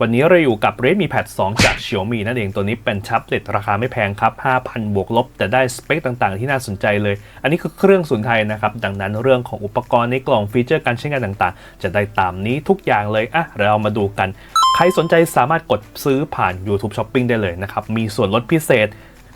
วันนี้เราอยู่กับ Redmi Pad 2 จาก Xiaomi นั่นเองตัวนี้เป็นแท็บเล็ตราคาไม่แพงครับ 5,000 บวกลบ แต่ได้สเปคต่างๆ ที่น่าสนใจเลย อันนี้คือเครื่องศูนไทยนะครับ ดังนั้นเรื่องของอุปกรณ์ในกล่องฟีเจอร์การใช้งานต่างๆ จะได้ตามนี้ทุกอย่างเลยอะเรามาดูกัน ใครสนใจสามารถกดซื้อผ่าน YouTube Shopping ได้เลยนะครับ มีส่วนลดพิเศษ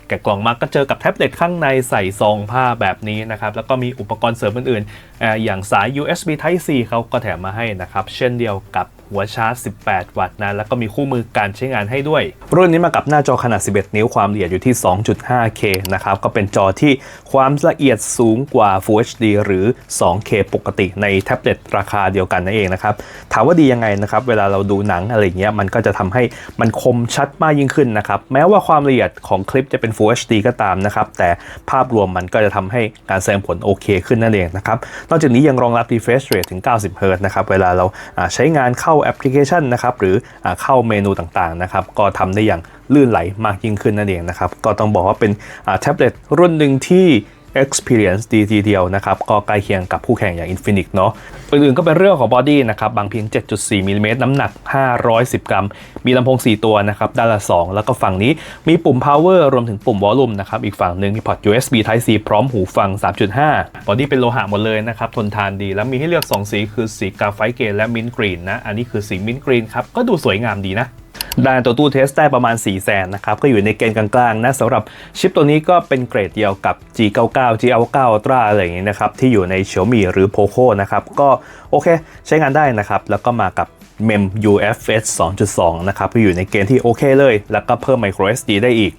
แกะกล่องมาก็เจอกับแท็บเล็ตข้างในใส่ซองผ้าแบบนี้นะครับ แล้วก็มีอุปกรณ์เสริมอื่นๆ อย่างสาย USB Type C เขาก็แถมมาให้นะครับ เช่นเดียวกับ หัวชาร์จ 18 วัตต์นะ แล้วก็มีคู่มือการใช้งานให้ด้วย รุ่นนี้มากับหน้าจอขนาด 11 นิ้วความละเอียดอยู่ที่ 2.5K นะครับ ก็เป็นจอที่ความละเอียดสูงกว่า Full HD หรือ 2K ปกติในแท็บเล็ตราคาเดียวกันนั่นเองนะครับ ถามว่าดียังไงนะครับ เวลาเราดูหนังอะไรเงี้ย มันก็จะทำให้มันคมชัดมากยิ่งขึ้นนะครับ แม้ว่าความละเอียดของคลิปจะเป็น Full HD ก็ตามนะครับ แต่ภาพรวมมันก็จะทำให้การแสดงผลโอเคขึ้นนั่นเองนะครับ นอกจากนี้ยังรองรับ refresh rate ถึง 90 Hz นะครับ เวลาเราอ่าใช้งานเข้าแอปพลิเคชันนะครับหรืออเข้าเมนูต่างๆนะครับก็ทำได้อย่างลื่นไหลมากยิ่งขึ้นนั่นเองนะครับก็ต้องบอกว่าเป็นแท็บเล็ตรุ่นหนึ่งที่ experience ดีทีเดียวนะครับ ก็ใกล้เคียงกับคู่แข่งอย่าง Infinix เนาะอื่นๆก็เป็นเรื่องของบอดี้นะครับ บางเพียง 7.4มิลลิเมตรน้ำหนัก 510 กรัม มีลำโพง 4 ตัวนะครับ ด้านละ 2 แล้วก็ฝั่งนี้มีปุ่ม power รวมถึงปุ่ม volume นะครับ อีกฝั่งหนึ่งมีพอร์ต USB Type C พร้อมหูฟัง 3.5 บอดี้เป็นโลหะหมดเลยนะครับ ทนทานดี แล้วมีให้เลือก 2 สีคือสีกาไฟเกรและมิน t ์กรีนนะ อันนี้คือสีมิน t ์กรีนครับ ก็ดูสวยงามดีนะ ด้ตัวตู้เทสได้ประมาณ 4 0 0แสนนะครับ ก็อยู่ในเกณฑ์กลางๆนะสำหรับชิปตัวนี้ก็เป็นเกรดเดียวกับ G99 G99 Ultra อะไรอย่างนี้นะครับ ที่อยู่ใน Xiaomi หรือ Poco นะครับ ก็โอเคใช้งานได้นะครับ แล้วก็มากับ MEM UFS 2.2 นะครับก็อยู่ในเกณฑ์ที่โอเคเลย แล้วก็เพิ่ม micro SD ได้อีก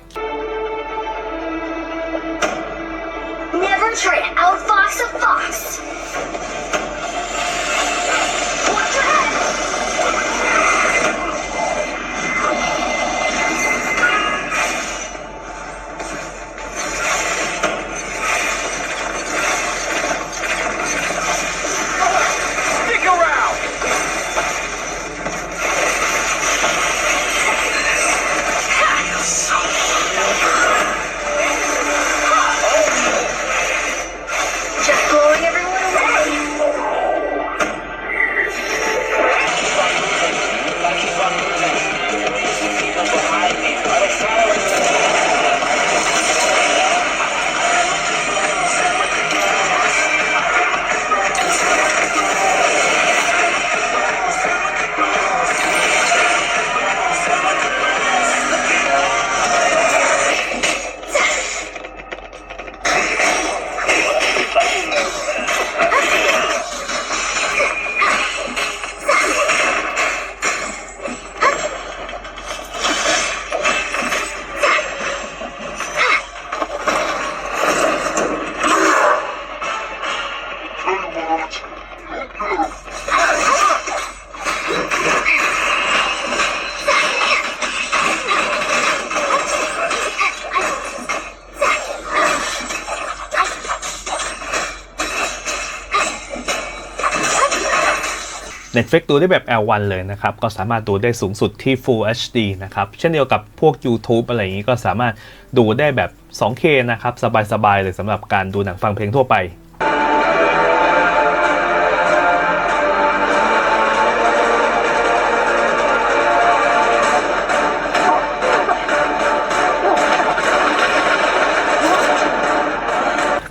Netflix ดูได้แบบ L1 เลยนะครับ ก็สามารถดูได้สูงสุดที่ Full HD นะครับ เช่นเดียวกับพวก YouTube อะไรอย่างนี้ก็สามารถดูได้แบบ 2K นะครับ สบายๆเลยสำหรับการดูหนังฟังเพลงทั่วไป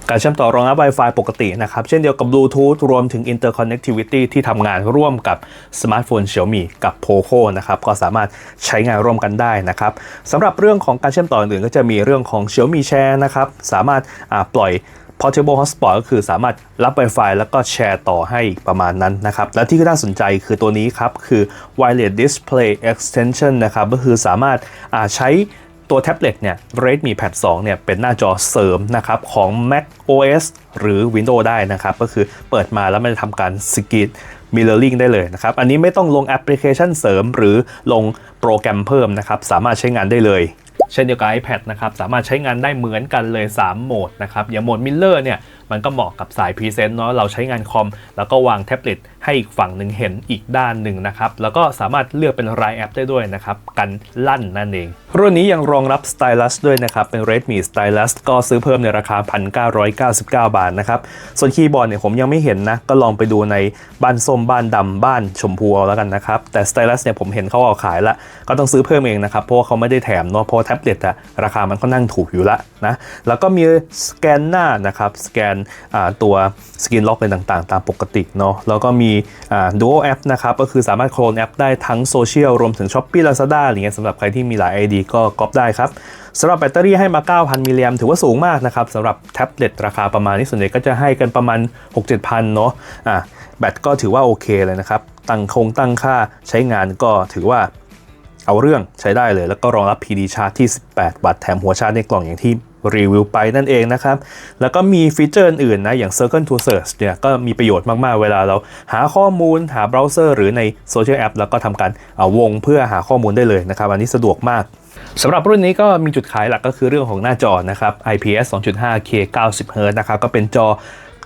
การเชื่อมต่อรองรับ Wi-Fi ปกตินะครับ เช่นเดียวกับ Bluetooth รวมถึง Interconnectivity ที่ทำงานร่วมกับสมาร์ทโฟน Xiaomi กับ Poco นะครับ ก็สามารถใช้งานร่วมกันได้นะครับสำหรับเรื่องของการเชื่อมต่ออื่นก็จะมีเรื่องของ Xiaomi Share นะครับ สามารถปล่อย Portable Hotspot ก็คือสามารถรับ Wi-Fi แล้วก็แชร์ต่อให้ประมาณนั้นนะครับ และที่น่าสนใจคือตัวนี้ครับ คือ Wireless Display Extension นะครับ ก็คือสามารถาใช้ ตัวแท็บเล็ตเนี่ย Redmi Pad 2 เนี่ย เป็นหน้าจอเสริมนะครับของ Mac OS หรือ Windows ได้นะครับ ก็คือเปิดมาแล้วมันจะทำการสกีด Mirroring ได้เลยนะครับ อันนี้ไม่ต้องลงแอปพลิเคชันเสริม หรือลงโปรแกรมเพิ่มนะครับ สามารถใช้งานได้เลย เช่นเดียวกับ iPad นะครับ สามารถใช้งานได้เหมือนกันเลย 3 โหมดนะครับ อย่างโหมด Miller เนี่ย มันก็เหมาะกับสายพรีเซนต์เนาะเราใช้งานคอม แล้วก็วางแท็บเล็ตให้อีกฝั่งหนึ่งเห็นอีกด้านหนึ่งนะครับแล้วก็สามารถเลือกเป็นรายแอปได้ด้วยนะครับกันลั่นนั่นเอง รุ่นนี้ยังรองรับสไตลัสด้วยนะครับเป็น Redmi Stylus ก็ซื้อเพิ่มในราคา 1,999 บาทนะครับส่วนคีย์บอร์ดเนี่ยผมยังไม่เห็นนะก็ลองไปดูในบ้านส้มบ้านดำบ้านชมพูเอาแล้วกันนะครับแต่สไตลัสเนี่ยผมเห็นเขาเอาขายละก็ต้องซื้อเพิ่มเองนะครับเพราะว่าเขาไม่ได้แถมเนาะเพราะแท็บเล็ตอะราคามันค่อนข้างถูกอยู่ละนะแล้วก็มีสแกนหน้านะครับสแกนตัวสกินล็อกอะไรต่างๆ ตามปกติเนาะแล้วก็มี Dual App นะครับก็คือสามารถโคลนแอปได้ทั้งโซเชียลรวมถึง Shopee Lazada อะไรเงี้ยสำหรับใครที่มีหลาย ID ก็ก๊อปได้ครับสำหรับแบตเตอรี่ให้มา 9,000 มิลลิแอมถือว่าสูงมากนะครับสำหรับแท็บเล็ตราคาประมาณนี้ส่วนใหญ่ก็จะให้กันประมาณ 6-7,000 เนาะอะแบตก็ถือว่าโอเคเลยนะครับตั้งคงตั้งค่าใช้งานก็ถือว่าเอาเรื่องใช้ได้เลย แล้วก็รองรับ PD ชาร์จที่ 18 วัตต์แถมหัวชาร์จในกล่องอย่างที่ รีวิวไปนั่นเองนะครับ แล้วก็มีฟีเจอร์อื่นๆนะ อย่าง Circle to Search เนี่ยก็มีประโยชน์มาก ๆ เวลาเราหาข้อมูลหาเบราว์เซอร์หรือในโซเชียลแอปแล้วก็ทำการาวงเพื่อหาข้อมูลได้เลยนะครับ อันนี้สะดวกมากสำหรับรุ่นนี้ก็มีจุดขายหลักก็คือเรื่องของหน้าจอนะครับ IPS 2.5K 90 Hz นะครับ ก็เป็นจอ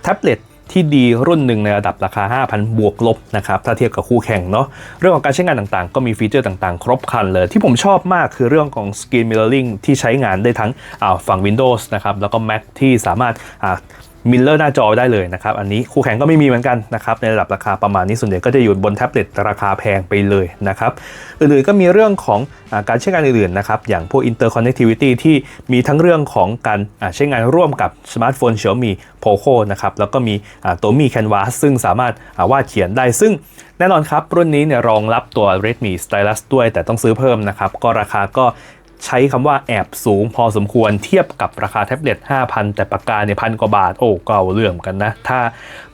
แท็บเล็ต ที่ดีรุ่นหนึ่งในระดับราคา 5,000 บวกลบนะครับถ้าเทียบกับคู่แข่งเนาะเรื่องของการใช้งานต่างๆ ก็มีฟีเจอร์ต่างๆ ครบครันเลย ที่ผมชอบมากคือเรื่องของ Screen Mirroring ที่ใช้งานได้ทั้งอ่าฝั่ง Windows นะครับแล้วก็ Mac ที่สามารถอ่า มิลเลอร์หน้าจอได้เลยนะครับ อันนี้คู่แข่งก็ไม่มีเหมือนกันนะครับในระดับราคาประมาณนี้ส่วนใหญ่ก็จะอยู่บนแท็บเล็ตราคาแพงไปเลยนะครับอื่นๆก็มีเรื่องของอการใช้งานอื่นๆนะครับอย่างพวก interconnectivity ที่มีทั้งเรื่องของการใช้งานร่วมกับสมาร์ทโฟน Xiaomi Poco นะครับแล้วก็มีตัวมี Canvas ซึ่งสามารถวาดเขียนได้ซึ่งแน่นอนครับ รุ่นนี้เนี่ยรองรับตัว Redmi Stylus ด้วยแต่ต้องซื้อเพิ่มนะครับก็ราคาก็ ใช้คำว่าแอบสูงพอสมควรเทียบกับราคาแท็บเล็ต 5,000 แต่ปากกาเนี่ยพันกว่าบาท โอ้เก่าเรื่องกันนะ ถ้า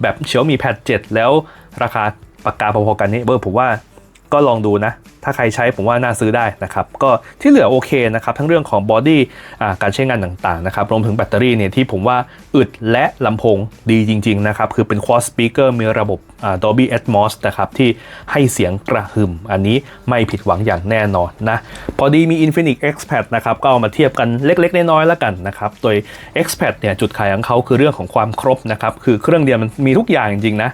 แบบเชียวมีแพด7แล้วราคาปากกาพอๆกันนี่เบอร์ผมว่า ก็ลองดูนะ ถ้าใครใช้ผมว่าน่าซื้อได้นะครับ ก็ที่เหลือโอเคนะครับ ทั้งเรื่องของบอดี้การใช้งานต่างๆนะครับ รวมถึงแบตเตอรี่เนี่ยที่ผมว่าอึดและลำโพงดีจริง ๆ นะครับ คือเป็น quad speaker มีระบบอ่า Dolby Atmos นะครับ ที่ให้เสียงกระหึ่ม อันนี้ไม่ผิดหวังอย่างแน่นอนนะ พอดีมี Infinix Xpad นะครับ ก็เอามาเทียบกันเล็ก ๆ น้อยๆแล้วกันนะครับโดย Xpad เนี่ยจุดขายของเขาคือเรื่องของความครบนะครับคือเครื่องเดียวมันมีทุกอย่างจริงๆนะ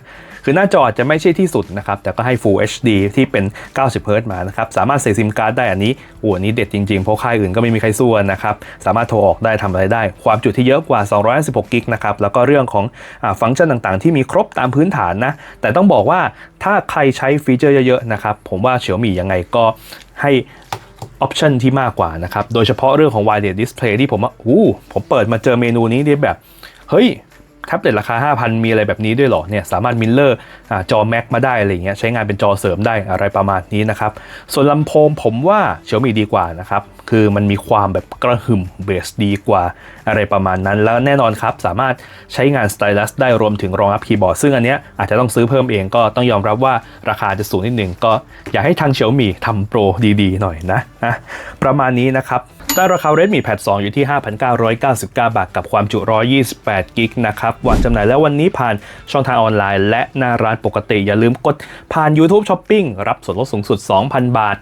คือหน้าจออาจจะไม่ใช่ที่สุดนะครับแต่ก็ให้ Full HD ที่เป็น 90 Hz มานะครับสามารถใส่ซิมการ์ดได้อันนี้โอ้อันนี้เด็ดจริงๆ เพราะค่ายอื่นก็ไม่มีใครสู้นะครับสามารถโทรออกได้ทำอะไรได้ ความจุที่เยอะกว่า 256กิกนะครับแล้วก็เรื่องของอฟังก์ชันต่างๆ ที่มีครบตามพื้นฐานนะแต่ต้องบอกว่าถ้าใครใช้ฟีเจอร์เยอะๆนะครับผมว่า Xiaomi ยังไงก็ให้ออปชันที่มากกว่านะครับ โดยเฉพาะเรื่องของ Wide Display ที่ผมว่าอู้ผมเปิดมาเจอเมนูนี้ได้แบบ เฮ้ย แท็บเล็ตราคา 5,000 มีอะไรแบบนี้ด้วยเหรอเนี่ยสามารถมิลเลอร์จอ Mac มาได้อะไรเงี้ยใช้งานเป็นจอเสริมได้อะไรประมาณนี้นะครับ ส่วนลำโพงผมว่า Xiaomi ดีกว่านะครับ คือมันมีความแบบกระหึ่มเบสดีกว่าอะไรประมาณนั้น แล้วแน่นอนครับ สามารถใช้งานสไตลัสได้รวมถึงรองรับคีย์บอร์ดซึ่งอันเนี้ยอาจจะต้องซื้อเพิ่มเองก็ต้องยอมรับว่าราคาจะสูงนิดหนึ่งก็อยากให้ทาง Xiaomi ทำโปรดีๆ หน่อยนะอะประมาณนี้นะครับ ได้ราคา Redmi Pad 2 อยู่ที่ 5,999 บาท กับความจุ 128 กิกนะครับวางจำหน่ายแล้ววันนี้ผ่านช่องทางออนไลน์ และหน้าร้านปกติ อย่าลืมกดผ่าน YouTube Shopping รับส่วนลดสูงสุด 2,000 บาท